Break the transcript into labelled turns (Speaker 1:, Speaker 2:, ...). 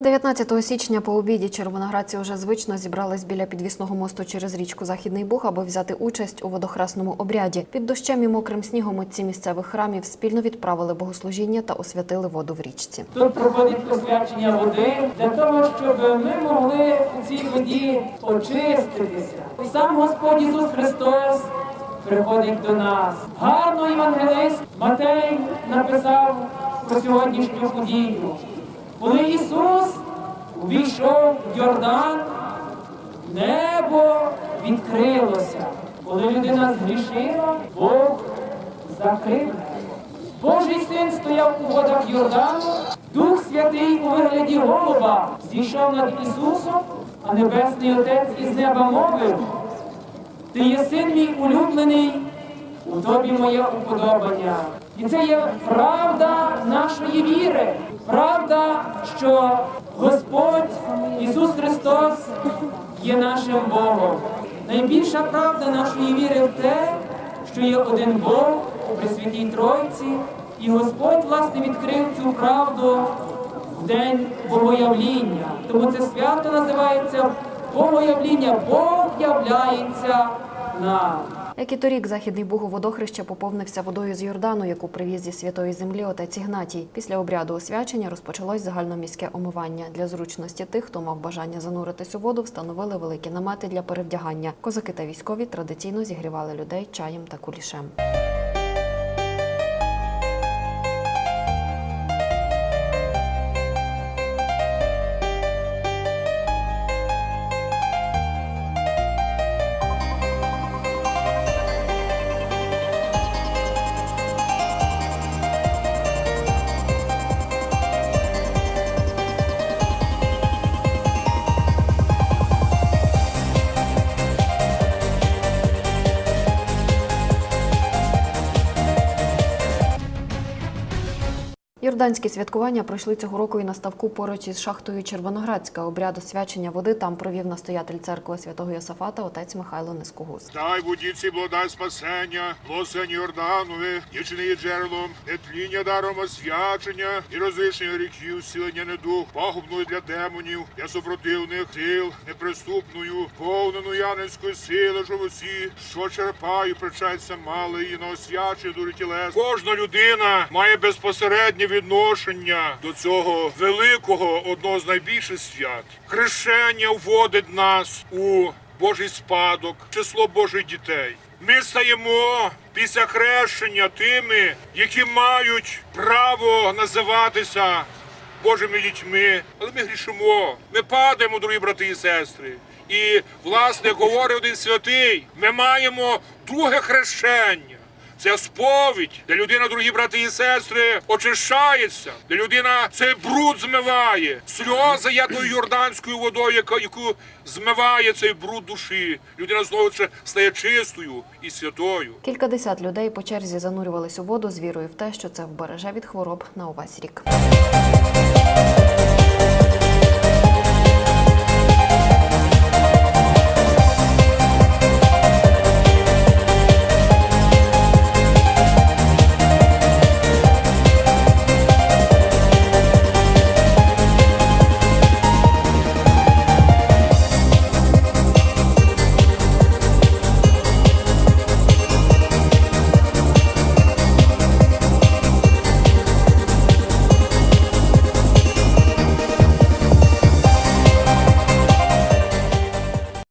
Speaker 1: 19 січня по обіді червоноградці вже звично зібрались біля підвісного мосту через річку Західний Буг, аби взяти участь у водохресному обряді. Під дощем і мокрим снігом отці місцевих храмів спільно відправили богослужіння та освятили воду в річці.
Speaker 2: Тут проходить освячення води для того, щоб ми могли у цій воді очиститися. Сам Господь Ісус Христос приходить до нас. Гарно євангелист Матей написав про сьогоднішню подію. Коли Ісус увійшов в Йордан, небо відкрилося. Коли людина згрішила, Бог закрив. Божий син стояв у водах Йордану, Дух Святий у вигляді голуба зійшов над Ісусом, а Небесний Отець із неба мовив, Ти є син мій улюблений, у тобі моє уподобання. І це є правда нашої віри, правда, що Господь Ісус Христос є нашим Богом. Найбільша правда нашої віри в те, що є один Бог у Пресвятій Тройці, і Господь, власне, відкрив цю правду в день Богоявління. Тому це свято називається Богоявління. Бог являється нам.
Speaker 1: Як і торік, західний бугу водохреща поповнився водою з Йордану, яку привіз зі святої землі отець Ігнатій. Після обряду освячення розпочалось загальноміське омивання. Для зручності тих, хто мав бажання зануритись у воду, встановили великі намети для перевдягання. Козаки та військові традиційно зігрівали людей чаєм та кулішем. Йорданські святкування пройшли цього року і на ставку поруч із шахтою Червоноградська. Обряд освячення води там провів настоятель церкви святого Йосафата отець Михайло Нескогус.
Speaker 3: Дай будіці благодать спасення, благословення Йорданові, ячини є джерелом, нетління даром освячення і розрішення гріхів, сілення недух, пагубною для демонів, для супротивних сил, неприступною, повнену янинської сили, що в усі, що черпаю, причаться мали і на освячення дурі тілес. Кожна людина має безпосереднє відношення до цього великого, одного з найбільших свят. Хрещення вводить нас у Божий спадок, число Божих дітей. Ми стаємо після хрещення тими, які мають право називатися Божими дітьми, але ми грішимо. Ми падаємо, дорогі брати і сестри. І, власне, говорить один святий, ми маємо друге хрещення. Це сповідь, де людина, дорогі брати і сестри, очищається, де людина цей бруд змиває. Сльози є тою йорданською водою, яку змиває цей бруд душі. Людина знову стає чистою і святою.
Speaker 1: Кількадесят людей по черзі занурювались у воду з вірою в те, що це вбереже від хвороб на увесь рік.